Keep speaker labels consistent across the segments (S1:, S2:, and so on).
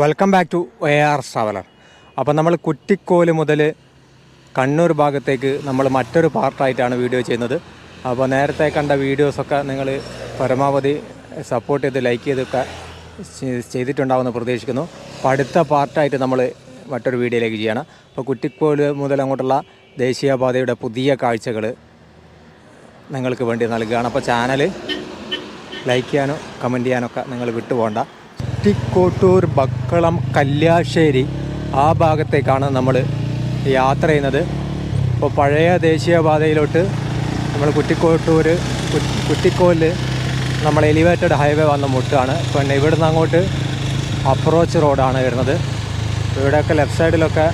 S1: Welcome back to A R traveller അപ്പോൾ നമ്മൾ കുറ്റിക്കോൽ മുതൽ കണ്ണൂർ ഭാഗത്തേക്ക് നമ്മൾ മറ്റൊരു പാർട്ടായിട്ടാണ് വീഡിയോ ചെയ്യുന്നത്. അപ്പോൾ നേരത്തെ കണ്ട വീഡിയോസൊക്കെ നിങ്ങൾ പരമാവധി സപ്പോർട്ട് ചെയ്ത് ലൈക്ക് ചെയ്തൊക്കെ ചെയ്തിട്ടുണ്ടാവുമെന്ന് പ്രതീക്ഷിക്കുന്നു. അപ്പോൾ അടുത്ത പാർട്ടായിട്ട് നമ്മൾ മറ്റൊരു വീഡിയോയിലേക്ക് ചെയ്യണം. അപ്പോൾ കുറ്റിക്കോൽ മുതൽ അങ്ങോട്ടുള്ള ദേശീയപാതയുടെ പുതിയ കാഴ്ചകൾ നിങ്ങൾക്ക് വേണ്ടി നൽകുകയാണ്. അപ്പോൾ ചാനൽ ലൈക്ക് ചെയ്യാനോ കമന്റ് ചെയ്യാനൊക്കെ നിങ്ങൾ വിട്ടുപോകണ്ട. കുറ്റിക്കോട്ടൂർ ബക്കളം കല്യാശ്ശേരി ആ ഭാഗത്തേക്കാണ് നമ്മൾ യാത്ര ചെയ്യുന്നത്. ഇപ്പോൾ പഴയ ദേശീയപാതയിലോട്ട് നമ്മൾ കുറ്റിക്കോട്ടൂർ കുറ്റിക്കോൽ നമ്മൾ എലിവേറ്റഡ് ഹൈവേ വന്ന മുട്ടാണ്. പിന്നെ ഇവിടുന്ന് അങ്ങോട്ട് അപ്രോച്ച് റോഡാണ് വരുന്നത്. ഇവിടെയൊക്കെ ലെഫ്റ്റ് സൈഡിലൊക്കെ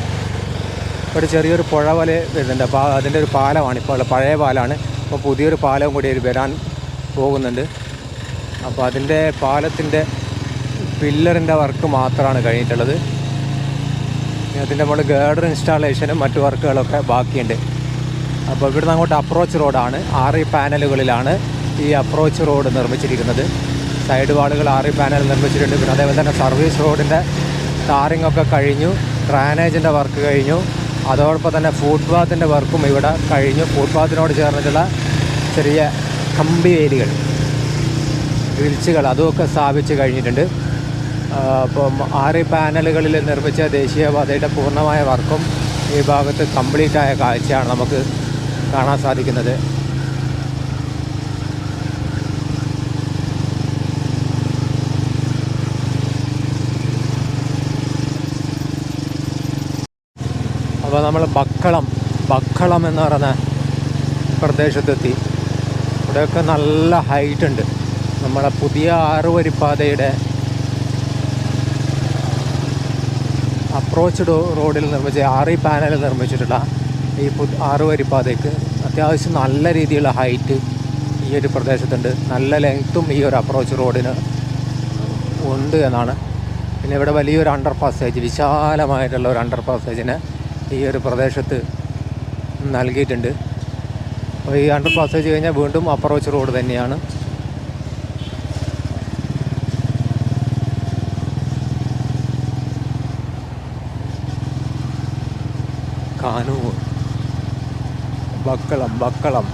S1: ഒരു ചെറിയൊരു പുഴ പോലെ വരുന്നുണ്ട്. അപ്പോൾ അതിന്റെ ഒരു പാലമാണ് ഇപ്പോൾ ഉള്ള പഴയ പാലമാണ് അപ്പോൾ പുതിയൊരു പാലവും കൂടി വരാൻ പോകുന്നുണ്ട്. അപ്പോൾ അതിന്റെ പാലത്തിന്റെ പില്ലറിന്റെ വർക്ക് മാത്രമാണ് കഴിഞ്ഞിട്ടുള്ളത്. അതിന്റെ മുകളിൽ ഗേഡർ ഇൻസ്റ്റാളേഷനും മറ്റു വർക്കുകളൊക്കെ ബാക്കിയുണ്ട്. അപ്പോൾ ഇവിടുന്ന് അങ്ങോട്ട് അപ്രോച്ച് റോഡാണ്. ആറ് പാനലുകളിലാണ് ഈ അപ്രോച്ച് റോഡ് നിർമ്മിച്ചിരിക്കുന്നത്. സൈഡ് വാളുകൾ ആറ് പാനൽ നിർമ്മിച്ചിട്ടുണ്ട്. പിന്നെ അതേപോലെ തന്നെ സർവീസ് റോഡിന്റെ ടാറിംഗ് ഒക്കെ കഴിഞ്ഞു. ഡ്രാനേജിന്റെ വർക്ക് കഴിഞ്ഞു. അതോടൊപ്പം തന്നെ ഫുട്പാത്തിന്റെ വർക്കും ഇവിടെ കഴിഞ്ഞു. ഫുട്പാത്തിനോട് ചേർന്നിട്ടുള്ള ചെറിയ കമ്പി വേലികൾ ഗ്രിൽസുകൾ അതുമൊക്കെ സ്ഥാപിച്ച് കഴിഞ്ഞിട്ടുണ്ട്. ആ, അപ്പം ആറ് പാനലുകളിൽ നിർമ്മിച്ച ദേശീയപാതയുടെ പൂർണമായ വർക്കും ഈ ഭാഗത്ത് കംപ്ലീറ്റ് ആയ കാഴ്ചയാണ് നമുക്ക് കാണാൻ സാധിക്കുന്നത്. അപ്പോൾ നമ്മൾ ബക്കളം ബക്കളം എന്ന് പറയുന്ന പ്രദേശത്തെത്തി. ഇവിടെയൊക്കെ നല്ല ഹൈറ്റ് ഉണ്ട്. നമ്മുടെ പുതിയ ആറുവരിപ്പാതയുടെ അപ്രോച്ച് റോഡിൽ നിർമ്മിച്ച ആറ് പാനൽ നിർമ്മിച്ചിട്ടുള്ള ഈ പു ആറുവരിപ്പാതയ്ക്ക് അത്യാവശ്യം നല്ല രീതിയിലുള്ള ഹൈറ്റ് ഈ ഒരു പ്രദേശത്തുണ്ട്. നല്ല ലെങ്ത്തും ഈ ഒരു അപ്രോച്ച് റോഡിന് ഉണ്ട് എന്നാണ്. പിന്നെ ഇവിടെ വലിയൊരു അണ്ടർ പാസേജ് വിശാലമായിട്ടുള്ള ഒരു അണ്ടർ പാസേജിന് ഈ ഒരു പ്രദേശത്ത് നൽകിയിട്ടുണ്ട്. അപ്പോൾ ഈ അണ്ടർ പാസേജ് കഴിഞ്ഞാൽ വീണ്ടും അപ്രോച്ച് റോഡ് തന്നെയാണ്. കാനൂർ ബക്കളം ബക്കളം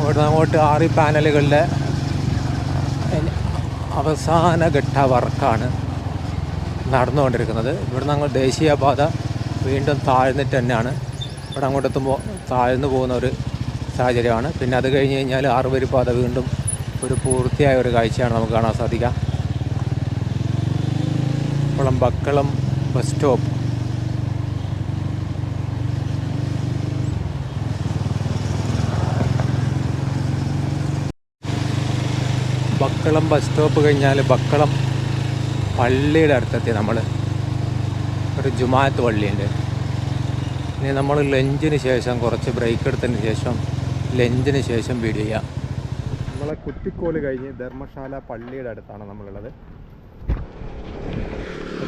S1: ഇവിടുന്ന് അങ്ങോട്ട് ആറി പാനലുകളുടെ അവസാന ഘട്ട വർക്കാണ് നടന്നുകൊണ്ടിരിക്കുന്നത്. ഇവിടുന്ന് അങ്ങോട്ട് ദേശീയപാത വീണ്ടും താഴ്ന്നിട്ട് തന്നെയാണ്. ഇവിടെ അങ്ങോട്ട് എത്തുമ്പോൾ താഴ്ന്നു പോകുന്ന ഒരു സാഹചര്യമാണ്. പിന്നെ അത് കഴിഞ്ഞ് കഴിഞ്ഞാൽ ആറുവരി പാത വീണ്ടും ഒരു പൂർത്തിയായ ഒരു കാഴ്ചയാണ് നമുക്ക് കാണാൻ സാധിക്കുക. കുളം Bakkalam bus stop. Bakkalam bus stop കഴിഞ്ഞാൽ ബക്കളം പള്ളിയുടെ അടുത്തെത്തി നമ്മൾ ഒരു ജുമാത്ത് പള്ളിയുണ്ട്. ഇനി നമ്മൾ ലഞ്ചിന് ശേഷം കുറച്ച് ബ്രേക്ക് എടുത്തതിന് ശേഷം ലഞ്ചിന് ശേഷം വീഡിയോ ചെയ്യാം. നമ്മളെ കുറ്റിക്കോൽ കഴിഞ്ഞ് ധർമ്മശാല പള്ളിയുടെ അടുത്താണ് നമ്മളുള്ളത്.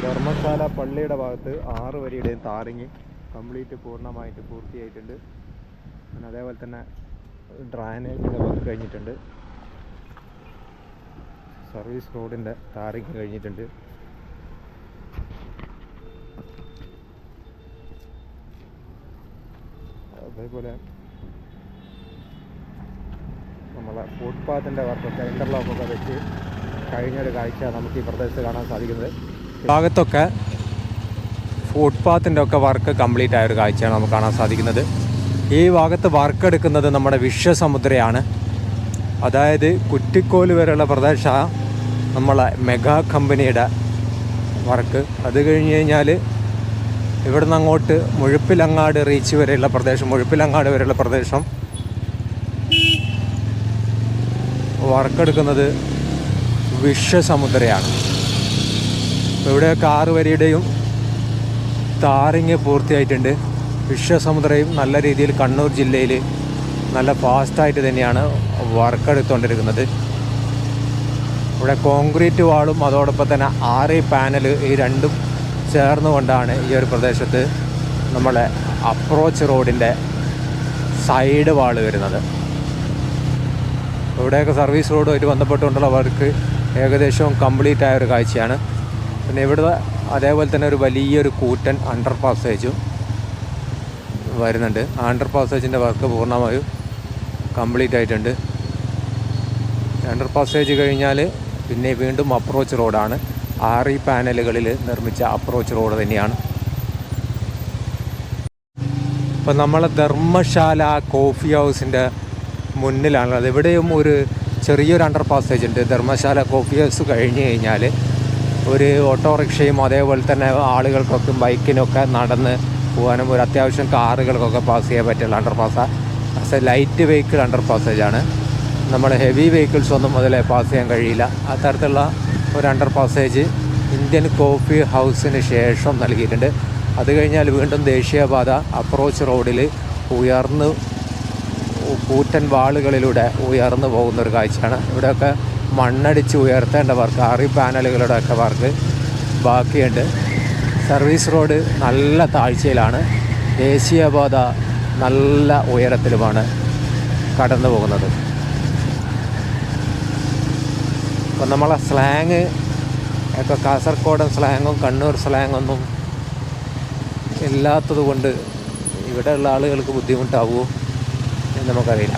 S1: ധർമ്മശാല പള്ളിയുടെ ഭാഗത്ത് ആറ് വരിയുടെയും താറിങ് കംപ്ലീറ്റ് പൂർണമായിട്ട് പൂർത്തിയായിട്ടുണ്ട്. പിന്നെ അതേപോലെ തന്നെ ഡ്രാനേജിന്റെ വർക്ക് കഴിഞ്ഞിട്ടുണ്ട്. സർവീസ് റോഡിന്റെ ടാറിങ് കഴിഞ്ഞിട്ടുണ്ട്. അതേപോലെ നമ്മളെ ഫുട്പാത്തിന്റെ വർക്കൊക്കെ ഇന്റർലോക്കൊക്കെ വെച്ച് കഴിഞ്ഞൊരു കാഴ്ച നമുക്ക് ഈ പ്രദേശത്ത് കാണാൻ സാധിക്കുന്നത്. ഭാഗത്തൊക്കെ ഫുട്പാത്തിന്റെ ഒക്കെ വർക്ക് കംപ്ലീറ്റ് ആയ ഒരു കാഴ്ചയാണ് നമുക്ക് കാണാൻ സാധിക്കുന്നത്. ഈ ഭാഗത്ത് വർക്ക് എടുക്കുന്നത് നമ്മുടെ വിശ്വസമുദ്രയാണ്. അതായത് കുറ്റിക്കോൽ വരെയുള്ള പ്രദേശ നമ്മളെ മെഗാ കമ്പനിയുടെ വർക്ക്. അത് കഴിഞ്ഞ് കഴിഞ്ഞാൽ ഇവിടുന്ന് അങ്ങോട്ട് മുഴുപ്പിലങ്ങാട് റീച്ച് വരെയുള്ള പ്രദേശം മുഴുപ്പിലങ്ങാട് വരെയുള്ള പ്രദേശം വർക്ക് എടുക്കുന്നത് വിശ്വസമുദ്രയാണ്. ഇവിടെ ഇവിടെയൊക്കെ ആറ് വരിയുടെയും താറിങ് പൂർത്തിയായിട്ടുണ്ട്. വിശ്വസമുദ്രയും നല്ല രീതിയിൽ കണ്ണൂർ ജില്ലയിൽ നല്ല ഫാസ്റ്റായിട്ട് തന്നെയാണ് വർക്ക് എടുത്തുകൊണ്ടിരിക്കുന്നത് ഇവിടെ കോൺക്രീറ്റ് വാളും അതോടൊപ്പം തന്നെ ആറ് പാനൽ ഈ രണ്ടും ചേർന്നുകൊണ്ടാണ് ഈ ഒരു പ്രദേശത്ത് നമ്മളെ അപ്രോച്ച് റോഡിന്റെ സൈഡ് വാൾ വരുന്നത്. ഇവിടെയൊക്കെ സർവീസ് റോഡുമായിട്ട് ബന്ധപ്പെട്ടുകൊണ്ടുള്ള വർക്ക് ഏകദേശം കംപ്ലീറ്റ് ആയ ഒരു കാഴ്ചയാണ്. പിന്നെ ഇവിടെ അതേപോലെ തന്നെ ഒരു വലിയൊരു കൂറ്റൻ അണ്ടർ പാസേജും വരുന്നുണ്ട്. അണ്ടർ പാസേജിന്റെ വർക്ക് പൂർണമായും കംപ്ലീറ്റ് ആയിട്ടുണ്ട്. അണ്ടർ പാസേജ് കഴിഞ്ഞാൽ പിന്നെ വീണ്ടും അപ്രോച്ച് റോഡാണ് ആറ് പാനലുകളിൽ നിർമ്മിച്ച അപ്രോച്ച് റോഡ് തന്നെയാണ്. ഇപ്പം നമ്മളെ ധർമ്മശാല കോഫി ഹൗസിന്റെ മുന്നിലാണുള്ളത് ഇവിടെയും ഒരു ചെറിയൊരു അണ്ടർ പാസേജ് ഉണ്ട്. ധർമ്മശാല കോഫി ഹൗസ് കഴിഞ്ഞ് കഴിഞ്ഞാൽ ഒരു ഓട്ടോറിക്ഷയും അതേപോലെ തന്നെ ആളുകൾക്കൊക്കെ ബൈക്കിനൊക്കെ നടന്ന് പോകാനും ഒരു അത്യാവശ്യം കാറുകൾക്കൊക്കെ പാസ് ചെയ്യാൻ പറ്റുള്ള under pass as a light vehicle under പാസേജാണ് നമ്മൾ ഹെവി വെഹിക്കിൾസ് ഒന്നും മുതലേ പാസ് ചെയ്യാൻ കഴിയില്ല. ആ തരത്തിലുള്ള ഒരു അണ്ടർ പാസേജ് ഇന്ത്യൻ കോഫി ഹൗസിന് ശേഷം നൽകിയിട്ടുണ്ട്. അത് കഴിഞ്ഞാൽ വീണ്ടും ദേശീയപാത അപ്രോച്ച് റോഡിൽ ഉയർന്ന് കൂറ്റൻ വാളുകളിലൂടെ ഉയർന്നു പോകുന്ന ഒരു കാഴ്ചയാണ്. ഇവിടെയൊക്കെ മണ്ണടിച്ച് ഉയർത്തേണ്ട വർക്ക് ആറി പാനലുകളുടെ ഒക്കെ വർക്ക് ബാക്കിയുണ്ട്. സർവീസ് റോഡ് നല്ല താഴ്ചയിലാണ്. ദേശീയപാത നല്ല ഉയരത്തിലുമാണ് കടന്നു പോകുന്നത് അപ്പം നമ്മളെ സ്ലാങ് ഒക്കെ കാസർഗോഡൻ സ്ലാങ്ങും കണ്ണൂർ സ്ലാങ്ങൊന്നും ഇല്ലാത്തത് കൊണ്ട് ഇവിടെയുള്ള ആളുകൾക്ക് ബുദ്ധിമുട്ടാവുമോ എന്ന് നമുക്കറിയില്ല.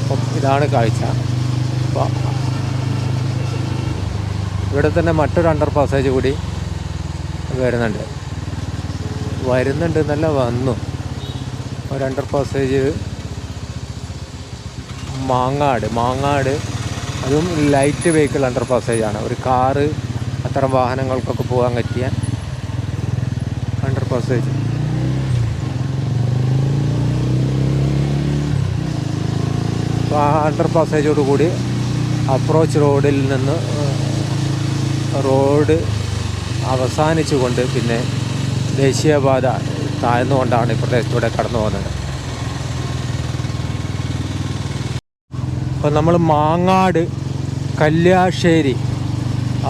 S1: അപ്പം ഇതാണ് കാഴ്ച. അപ്പോൾ ഇവിടെ തന്നെ മറ്റൊരു അണ്ടർ പാസേജ് കൂടി വരുന്നുണ്ട്. വരുന്നുണ്ട് എന്നല്ല വന്നു. ഒരു അണ്ടർ പാസേജ് മാങ്ങാട്. മാങ്ങാട് അതും ലൈറ്റ് വെഹിക്കിൾ അണ്ടർ പാസേജാണ് ഒരു കാറ് അത്തരം വാഹനങ്ങൾക്കൊക്കെ പോകാൻ പറ്റിയ അണ്ടർ പാസേജ് അപ്പോൾ ആ അണ്ടർ പാസേജോട് കൂടി അപ്രോച്ച് റോഡിൽ നിന്ന് റോഡ് അവസാനിച്ചുകൊണ്ട് പിന്നെ ദേശീയപാത താഴ്ന്നുകൊണ്ടാണ് ഈ പ്രദേശത്തൂടെ കടന്നു പോകുന്നത് അപ്പോൾ നമ്മൾ മാങ്ങാട് കല്യാശ്ശേരി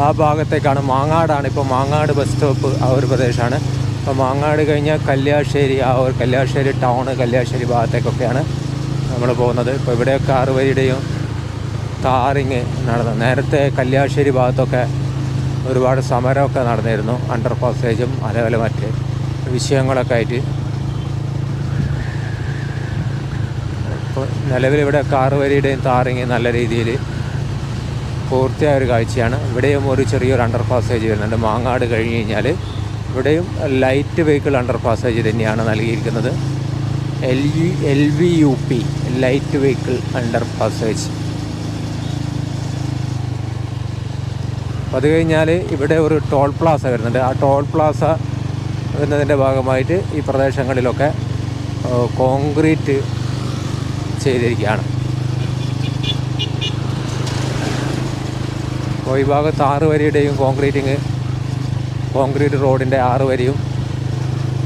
S1: ആ ഭാഗത്തേക്കാണ്. മാങ്ങാടാണ് ഇപ്പോൾ മാങ്ങാട് ബസ് സ്റ്റോപ്പ് ആ ഒരു പ്രദേശമാണ്. അപ്പോൾ മാങ്ങാട് കഴിഞ്ഞാൽ കല്യാശ്ശേരി ആ ഒരു കല്യാശ്ശേരി ടൗണ് കല്യാശ്ശേരി ഭാഗത്തേക്കൊക്കെയാണ് നമ്മൾ പോകുന്നത്. ഇപ്പോൾ ഇവിടെയൊക്കെ ആറുവരിയുടെയും താറിങ് നടന്നു നേരത്തെ കല്യാശ്ശേരി ഭാഗത്തൊക്കെ ഒരുപാട് സമരമൊക്കെ നടന്നിരുന്നു. അണ്ടർ പാസേജും അതേപോലെ മറ്റ് വിഷയങ്ങളൊക്കെ ആയിട്ട്. ഇപ്പോൾ നിലവിലിവിടെ കാറ് വരിയുടെയും താറിങ് നല്ല രീതിയിൽ പൂർത്തിയായ ഒരു കാഴ്ചയാണ്. ഇവിടെയും ഒരു ചെറിയൊരു അണ്ടർ പാസേജ് വരുന്നുണ്ട്. മാങ്ങാട് കഴിഞ്ഞ് കഴിഞ്ഞാൽ ഇവിടെയും ലൈറ്റ് വെഹിക്കിൾ അണ്ടർ പാസേജ് തന്നെയാണ് നൽകിയിരിക്കുന്നത്. L U L V U P light vehicle under passage അപ്പോൾ അത് കഴിഞ്ഞാൽ ഇവിടെ ഒരു ടോൾ പ്ലാസ വരുന്നുണ്ട്. ആ ടോൾ പ്ലാസ വരുന്നതിന്റെ ഭാഗമായിട്ട് ഈ പ്രദേശങ്ങളിലൊക്കെ കോൺക്രീറ്റ് ചെയ്തിരിക്കുകയാണ്. അപ്പോൾ ഈ ഭാഗത്ത് ആറ് വരിയുടെയും കോൺക്രീറ്റിങ് കോൺക്രീറ്റ് റോഡിന്റെ ആറ് വരിയും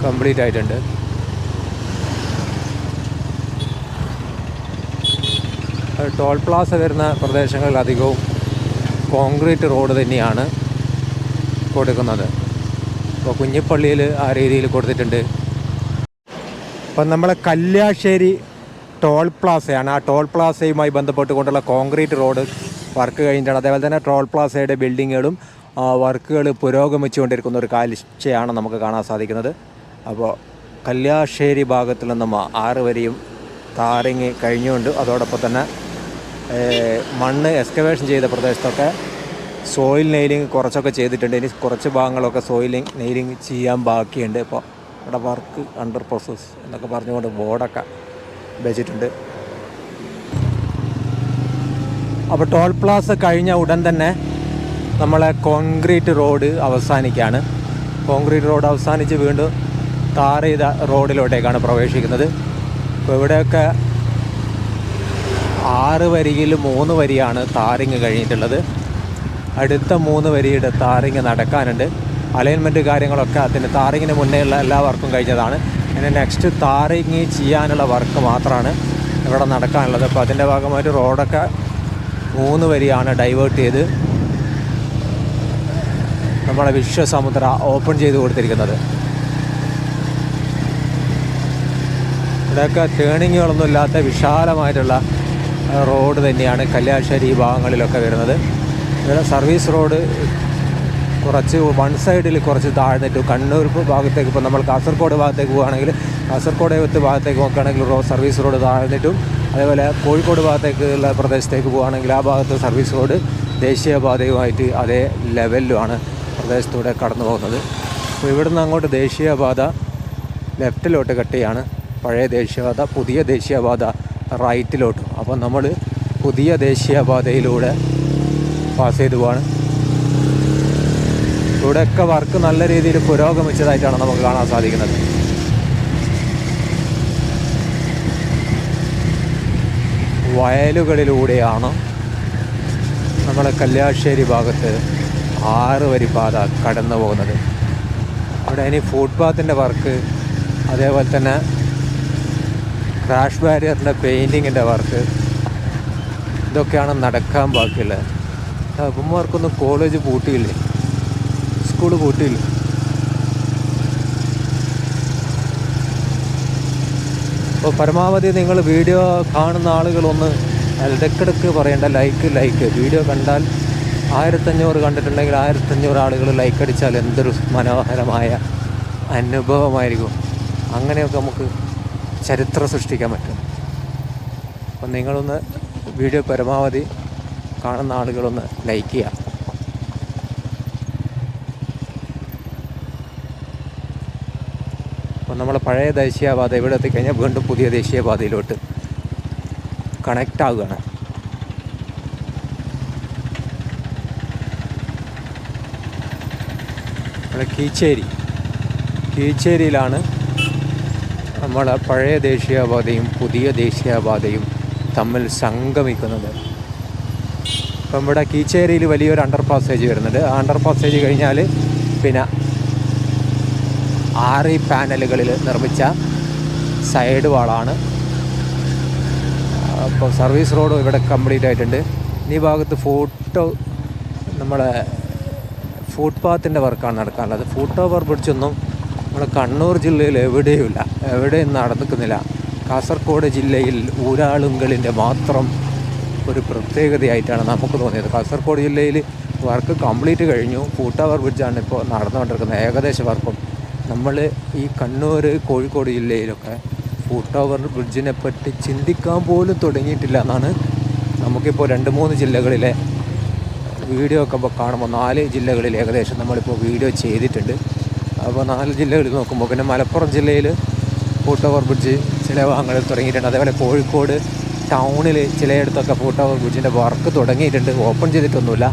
S1: കംപ്ലീറ്റ് ആയിട്ടുണ്ട്. ടോൾ പ്ലാസ വരുന്ന പ്രദേശങ്ങളിൽ അധികവും കോൺക്രീറ്റ് റോഡ് തന്നെയാണ് കൊടുക്കുന്നത്. ഇപ്പോൾ കുഞ്ഞിപ്പള്ളിയിൽ ആ രീതിയിൽ കൊടുത്തിട്ടുണ്ട്. അപ്പം നമ്മളെ കല്യാശ്ശേരി ടോൾ പ്ലാസയാണ്. ആ ടോൾ പ്ലാസയുമായി ബന്ധപ്പെട്ടുകൊണ്ടുള്ള കോൺക്രീറ്റ് റോഡ് വർക്ക് കഴിഞ്ഞിട്ടാണ്. അതേപോലെ തന്നെ ടോൾ പ്ലാസയുടെ ബിൽഡിങ്ങുകളും വർക്കുകൾ പുരോഗമിച്ചുകൊണ്ടിരിക്കുന്ന ഒരു കാഴ്ചയാണ് നമുക്ക് കാണാൻ സാധിക്കുന്നത്. അപ്പോൾ കല്യാശ്ശേരി ഭാഗത്തിൽ നിന്നും ആറ് വരെയും താറിങ്ങി കഴിഞ്ഞുകൊണ്ട് അതോടൊപ്പം തന്നെ മണ്ണ് എക്സ്കവേഷൻ ചെയ്ത പ്രദേശത്തൊക്കെ സോയിൽ നെയിലിംഗ് കുറച്ചൊക്കെ ചെയ്തിട്ടുണ്ട്. ഇനി കുറച്ച് ഭാഗങ്ങളൊക്കെ സോയിൽ നെയിലിംഗ് ചെയ്യാൻ ബാക്കിയുണ്ട്. ഇപ്പോൾ ഇവിടെ വർക്ക് അണ്ടർ പ്രോസസ് എന്നൊക്കെ പറഞ്ഞുകൊണ്ട് ബോർഡൊക്കെ വെച്ചിട്ടുണ്ട്. അപ്പോൾ ടോൾ പ്ലാസ കഴിഞ്ഞ ഉടൻ തന്നെ നമ്മളെ കോൺക്രീറ്റ് റോഡ് അവസാനിക്കുകയാണ്. കോൺക്രീറ്റ് റോഡ് അവസാനിച്ച് വീണ്ടും താർ ചെയ്ത റോഡിലോട്ടേക്കാണ് പ്രവേശിക്കുന്നത്. അപ്പോൾ ഇവിടെയൊക്കെ ആറ് വരിയിൽ മൂന്ന് വരിയാണ് താറിങ് കഴിഞ്ഞിട്ടുള്ളത്. അടുത്ത മൂന്ന് വരിയുടെ താറിങ് നടക്കാനുണ്ട്. അലൈൻമെന്റ് കാര്യങ്ങളൊക്കെ അതിന് താറിങ്ങിന് മുന്നേ ഉള്ള എല്ലാ വർക്കും കഴിഞ്ഞതാണ്. ഇനി നെക്സ്റ്റ് താറിങ് ചെയ്യാനുള്ള വർക്ക് മാത്രമാണ് ഇവിടെ നടക്കാനുള്ളത്. അപ്പോൾ അതിന്റെ ഭാഗമായിട്ട് റോഡൊക്കെ മൂന്ന് വരിയാണ് ഡൈവേർട്ട് ചെയ്ത് നമ്മളെ വിശ്വസമുദ്ര ഓപ്പൺ ചെയ്ത് കൊടുത്തിരിക്കുന്നത്. ഇവിടെയൊക്കെ ടേണിങ്ങുകളൊന്നും ഇല്ലാത്ത വിശാലമായിട്ടുള്ള റോഡ് തന്നെയാണ് കല്യാശ്ശേരി ഭാഗങ്ങളിലൊക്കെ വരുന്നത്. ഇവിടെ സർവീസ് റോഡ് കുറച്ച് വൺ സൈഡിൽ കുറച്ച് താഴ്ന്നിട്ട് കണ്ണൂർ ഭാഗത്തേക്ക് ഇപ്പോൾ നമ്മൾ കാസർഗോഡ് ഭാഗത്തേക്ക് പോകുകയാണെങ്കിൽ കാസർഗോഡ് ഭാഗത്തേക്ക് നോക്കുകയാണെങ്കിൽ റോ സർവീസ് റോഡ് താഴ്ന്നിട്ടും അതേപോലെ കോഴിക്കോട് ഭാഗത്തേക്കുള്ള പ്രദേശത്തേക്ക് പോകുകയാണെങ്കിൽ ആ ഭാഗത്ത് സർവീസ് റോഡ് ദേശീയപാതയുമായിട്ട് അതേ ലെവലിലുമാണ് പ്രദേശത്തൂടെ കടന്നു പോകുന്നത്. അപ്പോൾ ഇവിടുന്ന് അങ്ങോട്ട് ദേശീയപാത ലെഫ്റ്റിലോട്ട് കട്ട് ചെയ്യാണ്. പഴയ ദേശീയപാത പുതിയ ദേശീയപാത റൈറ്റിലോട്ടും. അപ്പോൾ നമ്മൾ പുതിയ ദേശീയപാതയിലൂടെ പാസ് ചെയ്തു പോവാണ്. ഇവിടെയൊക്കെ വർക്ക് നല്ല രീതിയിൽ പുരോഗമിച്ചതായിട്ടാണ് നമുക്ക് കാണാൻ സാധിക്കുന്നത്. വയലുകളിലൂടെയാണ് നമ്മുടെ കല്യാശ്ശേരി ഭാഗത്ത് ആറ് വരി പാത കടന്നു പോകുന്നത്. അവിടെ ഇനി ഫുട്പാത്തിന്റെ വർക്ക് അതേപോലെ തന്നെ ക്രാഷ് ബാരിയറിന്റെ പെയിന്റിങ്ങിന്റെ വർക്ക് ഇതൊക്കെയാണ് നടക്കാൻ ബാക്കിയുള്ളത്. അപ്പന്മാർക്കൊന്നും കോളേജ് പൂട്ടിയില്ലേ? സ്കൂൾ കൂട്ടിയില്ല അപ്പോൾ പരമാവധി നിങ്ങൾ വീഡിയോ കാണുന്ന ആളുകളൊന്ന് ഇടയ്ക്കിടയ്ക്ക് പറയേണ്ട ലൈക്ക് ലൈക്ക് വീഡിയോ കണ്ടാൽ ആയിരത്തഞ്ഞൂറ് കണ്ടിട്ടുണ്ടെങ്കിൽ ആയിരത്തഞ്ഞൂറ് ആളുകൾ ലൈക്ക് അടിച്ചാൽ എന്തൊരു മനോഹരമായ അനുഭവമായിരിക്കും. അങ്ങനെയൊക്കെ നമുക്ക് ചരിത്രം സൃഷ്ടിക്കാൻ പറ്റും. അപ്പം നിങ്ങളൊന്ന് വീഡിയോ പരമാവധി കാണുന്ന ആളുകളൊന്ന് ലൈക്ക് ചെയ്യുക നമ്മൾ പഴയ ദേശീയപാത ഇവിടെ എത്തിക്കഴിഞ്ഞാൽ വീണ്ടും പുതിയ ദേശീയപാതയിലോട്ട് കണക്റ്റ് ആവുകയാണ്. നമ്മുടെ കീച്ചേരി. കീച്ചേരിയിലാണ് നമ്മളെ പഴയ ദേശീയപാതയും പുതിയ ദേശീയപാതയും തമ്മിൽ സംഗമിക്കുന്നത്. ഇപ്പം ഇവിടെ കീച്ചേരിയിൽ വലിയൊരു അണ്ടർ പാസേജ് വരുന്നുണ്ട്. ആ അണ്ടർ പാസേജ് കഴിഞ്ഞാൽ പിന്നെ ആറ് പാനലുകളിൽ നിർമ്മിച്ച സൈഡ് വാളാണ്. അപ്പോൾ സർവീസ് റോഡ് ഇവിടെ കംപ്ലീറ്റ് ആയിട്ടുണ്ട്. ഈ ഭാഗത്ത് ഫോട്ടോ നമ്മളെ ഫുട്പാത്തിന്റെ വർക്കാണ് നടക്കാനുള്ളത്. ഫുട് ഓവർ ബ്രിഡ്ജൊന്നും നമ്മുടെ കണ്ണൂർ ജില്ലയിൽ എവിടെയുമില്ല. എവിടെയും നടന്നിക്കുന്നില്ല. കാസർഗോഡ് ജില്ലയിൽ ഊരാളുങ്കലിന്റെ മാത്രം ഒരു പ്രത്യേകതയായിട്ടാണ് നമുക്ക് തോന്നിയത്. കാസർഗോഡ് ജില്ലയിൽ വർക്ക് കംപ്ലീറ്റ് കഴിഞ്ഞു. ഫുട് ഓവർ ബ്രിഡ്ജാണ് ഇപ്പോൾ നടന്നുകൊണ്ടിരിക്കുന്നത്. ഏകദേശം വർക്കും നമ്മൾ ഈ കണ്ണൂർ കോഴിക്കോട് ജില്ലയിലൊക്കെ ഫുട് ഓവർ ബ്രിഡ്ജിനെ പറ്റി ചിന്തിക്കാൻ പോലും തുടങ്ങിയിട്ടില്ല എന്നാണ് നമുക്കിപ്പോൾ രണ്ട് മൂന്ന് ജില്ലകളിലെ വീഡിയോ ഒക്കെ ഇപ്പോൾ കാണുമ്പോൾ നാല് ജില്ലകളിൽ ഏകദേശം നമ്മളിപ്പോൾ വീഡിയോ ചെയ്തിട്ടുണ്ട്. അപ്പോൾ നാല് ജില്ലകളിൽ നോക്കുമ്പോൾ പിന്നെ മലപ്പുറം ജില്ലയിൽ ഫുട് ഓവർ ബ്രിഡ്ജ് ചില ഭാഗങ്ങളിൽ തുടങ്ങിയിട്ടുണ്ട്. അതേപോലെ കോഴിക്കോട് ടൗണിൽ ചിലയിടത്തൊക്കെ ഫുട് ഓവർ ബ്രിഡ്ജിന്റെ വർക്ക് തുടങ്ങിയിട്ടുണ്ട്. ഓപ്പൺ ചെയ്തിട്ടൊന്നുമില്ല.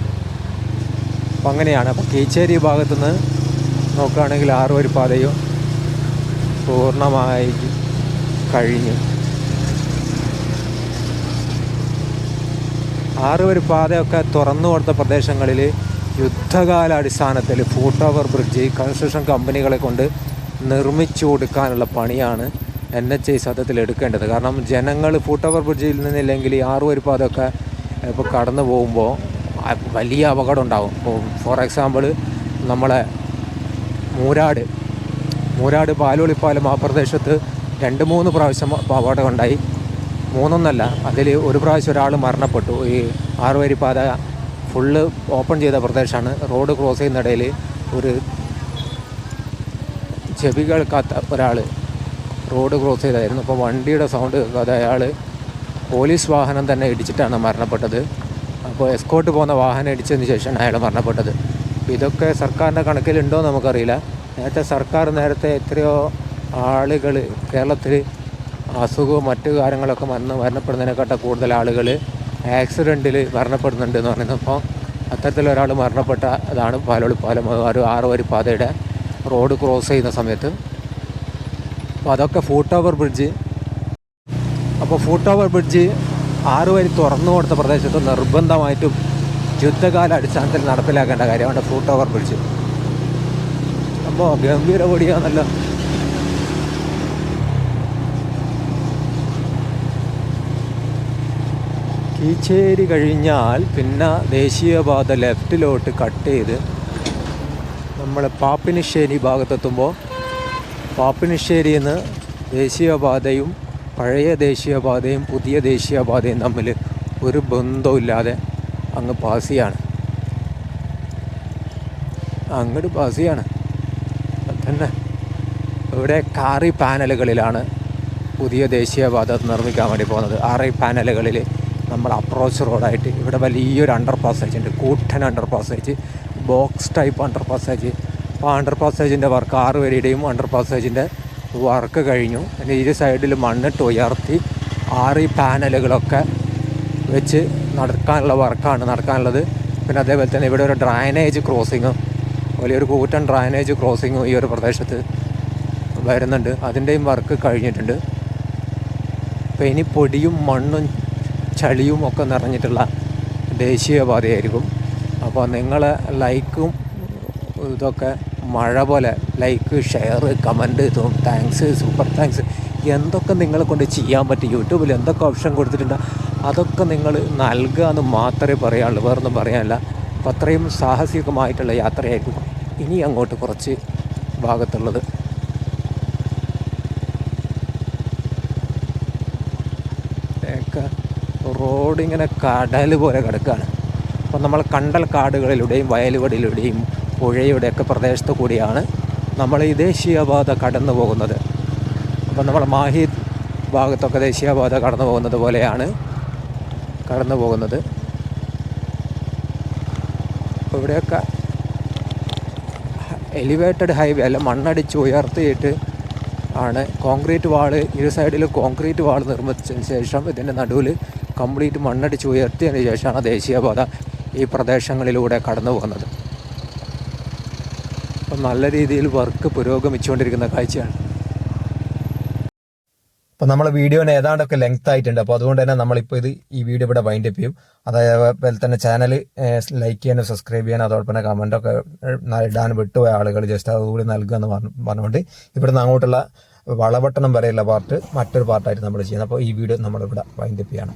S1: അപ്പോൾ അങ്ങനെയാണ്. അപ്പോൾ കീച്ചേരി ഭാഗത്തുനിന്ന് നോക്കുകയാണെങ്കിൽ ആറ് വരി പാതയോ പൂർണമായി കഴിഞ്ഞു. ആറ് വരി പാതയൊക്കെ തുറന്നു കൊടുത്ത പ്രദേശങ്ങളിൽ യുദ്ധകാലാടിസ്ഥാനത്തിൽ അടിസ്ഥാനത്തിൽ ഓവർ ബ്രിഡ്ജ് കൺസ്ട്രക്ഷൻ കമ്പനികളെ കൊണ്ട് നിർമ്മിച്ചു കൊടുക്കാനുള്ള പണിയാണ് എൻ എച്ച് ഐ സത്യത്തിൽ എടുക്കേണ്ടത്. കാരണം ജനങ്ങൾ ഫുട് ഓവർ ബ്രിഡ്ജിൽ നിന്നില്ലെങ്കിൽ ആറ് വരി പാതയൊക്കെ ഇപ്പോൾ കടന്നു പോകുമ്പോൾ വലിയ അപകടം ഉണ്ടാകും ഇപ്പോൾ ഫോർ എക്സാമ്പിൾ നമ്മളെ മൂരാട്. മൂരാട് പാലോളിപ്പാലം ആ പ്രദേശത്ത് രണ്ട് മൂന്ന് പ്രാവശ്യം അപകടം ഉണ്ടായി മൂന്നൊന്നല്ല അതിൽ ഒരു പ്രാവശ്യം ഒരാൾ മരണപ്പെട്ടു. ഈ ആറുവരിപ്പാത പാത ഫുള്ള് ഓപ്പൺ ചെയ്ത പ്രദേശമാണ് റോഡ് ക്രോസ് ചെയ്യുന്നിടയിൽ ഒരു ചെവി കേൾക്കാത്ത ഒരാൾ റോഡ് ക്രോസ് ചെയ്തായിരുന്നു. അപ്പോൾ വണ്ടിയുടെ സൗണ്ട് കേൾക്കാതെ അയാൾ പോലീസ് വാഹനം തന്നെ ഇടിച്ചിട്ടാണ് മരണപ്പെട്ടത്. അപ്പോൾ എസ്കോട്ട് പോകുന്ന വാഹനം ഇടിച്ചതിന് ശേഷമാണ് അയാൾ മരണപ്പെട്ടത്. ഇതൊക്കെ സർക്കാരിന്റെ കണക്കിലുണ്ടോ നമുക്കറിയില്ല. നേരത്തെ സർക്കാർ നേരത്തെ എത്രയോ ആളുകൾ കേരളത്തിൽ അസുഖവും മറ്റു കാര്യങ്ങളൊക്കെ വന്ന് മരണപ്പെടുന്നതിനെക്കാട്ടും കൂടുതൽ ആളുകൾ ആക്സിഡന്റിൽ മരണപ്പെടുന്നുണ്ട് എന്ന് പറയുന്നത്. അപ്പോൾ അത്തരത്തിലൊരാൾ മരണപ്പെട്ട അതാണ് പാലോളി പാലം ഒരു ആറ് വരി പാതയുടെ റോഡ് ക്രോസ് ചെയ്യുന്ന സമയത്ത്. അപ്പോൾ അതൊക്കെ ഫൂട്ട് ഓവർ ബ്രിഡ്ജ്. അപ്പോൾ ഫൂട്ട് ഓവർ ബ്രിഡ്ജ് ആറ് വരി തുറന്നു കൊടുത്ത പ്രദേശത്ത് നിർബന്ധമായിട്ടും യുദ്ധകാല അടിസ്ഥാനത്തിൽ നടപ്പിലാക്കേണ്ട കാര്യമാണ് ഫുട് ഓവർ ബ്രിഡ്ജ് അപ്പോൾ ഗംഭീര ഓടിയാണല്ലോ കീച്ചേരി കഴിഞ്ഞാൽ പിന്നെ ദേശീയപാത ലെഫ്റ്റിലോട്ട് കട്ട് ചെയ്ത് നമ്മൾ പാപ്പിനിശ്ശേരി ഭാഗത്തെത്തുമ്പോൾ പാപ്പിനിശ്ശേരിയിൽ നിന്ന് ദേശീയപാതയും പഴയ ദേശീയപാതയും പുതിയ ദേശീയപാതയും തമ്മിൽ ഒരു ബന്ധവുമില്ലാതെ അങ്ങ് പാസ് ചെയ്യാണ്. അങ്ങോട്ട് പാസ് ചെയ്യാണ്. അതന്നെ ഇവിടെ കാറി പാനലുകളിലാണ് പുതിയ ദേശീയപാത നിർമ്മിക്കാൻ വേണ്ടി പോകുന്നത്. ആറി പാനലുകളിൽ നമ്മൾ അപ്രോച്ച് റോഡായിട്ട് ഇവിടെ വലിയൊരു അണ്ടർ പാസേജ് ഉണ്ട്. കൂട്ടൻ under passage box type under passage അപ്പോൾ അണ്ടർ പാസേജിന്റെ വർക്ക് ആറ് വരിയുടെയും അണ്ടർ പാസേജിന്റെ വർക്ക് കഴിഞ്ഞു. അതിന്റെ ഇരു സൈഡിൽ മണ്ണിട്ട് ഉയർത്തി ആറി പാനലുകളൊക്കെ വെച്ച് നടക്കാനുള്ള വർക്കാണ് നടക്കാനുള്ളത്. പിന്നെ അതേപോലെ തന്നെ ഇവിടെ ഒരു ഡ്രൈനേജ് ക്രോസിങ്ങും വലിയൊരു കൂറ്റൻ ഡ്രൈനേജ് ക്രോസിങ്ങും ഈ ഒരു പ്രദേശത്ത് വരുന്നുണ്ട്. അതിന്റെയും വർക്ക് കഴിഞ്ഞിട്ടുണ്ട്. അപ്പോൾ ഇനി പൊടിയും മണ്ണും ചളിയും ഒക്കെ നിറഞ്ഞിട്ടുള്ള ദേശീയപാതയായിരിക്കും. അപ്പോൾ നിങ്ങൾ ലൈക്കും ഇതൊക്കെ മഴ പോലെ like share comment thanks super thanks എന്തൊക്കെ നിങ്ങളെ കൊണ്ട് ചെയ്യാൻ പറ്റും? യൂട്യൂബിൽ എന്തൊക്കെ ഓപ്ഷൻ കൊടുത്തിട്ടുണ്ട്? അതൊക്കെ നിങ്ങൾ നൽകുക എന്ന് മാത്രമേ പറയാനുള്ളൂ. വേറൊന്നും പറയാനില്ല. അപ്പം അത്രയും സാഹസികമായിട്ടുള്ള യാത്രയായിരിക്കും ഇനി അങ്ങോട്ട് കുറച്ച് ഭാഗത്തുള്ളത്. റോഡ് ഇങ്ങനെ കടൽ പോലെ കിടക്കുകയാണ്. അപ്പോൾ നമ്മൾ കണ്ടൽ കാടുകളിലൂടെയും വയലുകളിലൂടെയും പുഴയുടെയൊക്കെ പ്രദേശത്ത് കൂടിയാണ് നമ്മൾ ഈ ദേശീയപാത കടന്നു പോകുന്നത്. അപ്പം നമ്മൾ മാഹി ഭാഗത്തൊക്കെ ദേശീയപാത കടന്നു പോകുന്നത് പോലെയാണ്. കടന്നു പോകുന്നത്. ഇവിടെയൊക്കെ എലിവേറ്റഡ് ഹൈവേ അല്ല മണ്ണടിച്ച് ഉയർത്തിയിട്ട് ആണ് കോൺക്രീറ്റ് വാൾ ഇരു സൈഡിൽ കോൺക്രീറ്റ് വാൾ നിർമ്മിച്ചതിന് ശേഷം ഇതിന്റെ നടുവിൽ കംപ്ലീറ്റ് മണ്ണടിച്ച് ഉയർത്തിയതിന് ശേഷമാണ് ദേശീയപാത ഈ പ്രദേശങ്ങളിലൂടെ കടന്നു പോകുന്നത്. അപ്പം നല്ല രീതിയിൽ വർക്ക് പുരോഗമിച്ചുകൊണ്ടിരിക്കുന്ന കാഴ്ചയാണ്. അപ്പോൾ നമ്മളെ വീഡിയോന് ഏതാണ്ടൊക്കെ ലെങ്ത് ആയിട്ടുണ്ട്. അപ്പോൾ അതുകൊണ്ട് തന്നെ നമ്മളിപ്പോൾ ഇത് ഈ വീഡിയോ ഇവിടെ വൈൻഡ് അപ്പ് ചെയ്യും. അതേപോലെ തന്നെ ചാനൽ ലൈക്ക് ചെയ്യാനും സബ്സ്ക്രൈബ് ചെയ്യാനും അതോടൊപ്പം തന്നെ കമന്റൊക്കെ ഇടാൻ വിട്ടുപോയ ആളുകൾ ജസ്റ്റ് അതുകൂടി നൽകുക എന്ന് പറഞ്ഞു പറഞ്ഞുകൊണ്ട് ഇവിടുന്ന് അങ്ങോട്ടുള്ള വളപട്ടണം വരെയുള്ള പാർട്ട് മറ്റൊരു പാർട്ടായിട്ട് നമ്മൾ ചെയ്യുന്നത്. അപ്പോൾ ഈ വീഡിയോ നമ്മളിവിടെ വൈൻഡ് അപ്പ് ചെയ്യണം.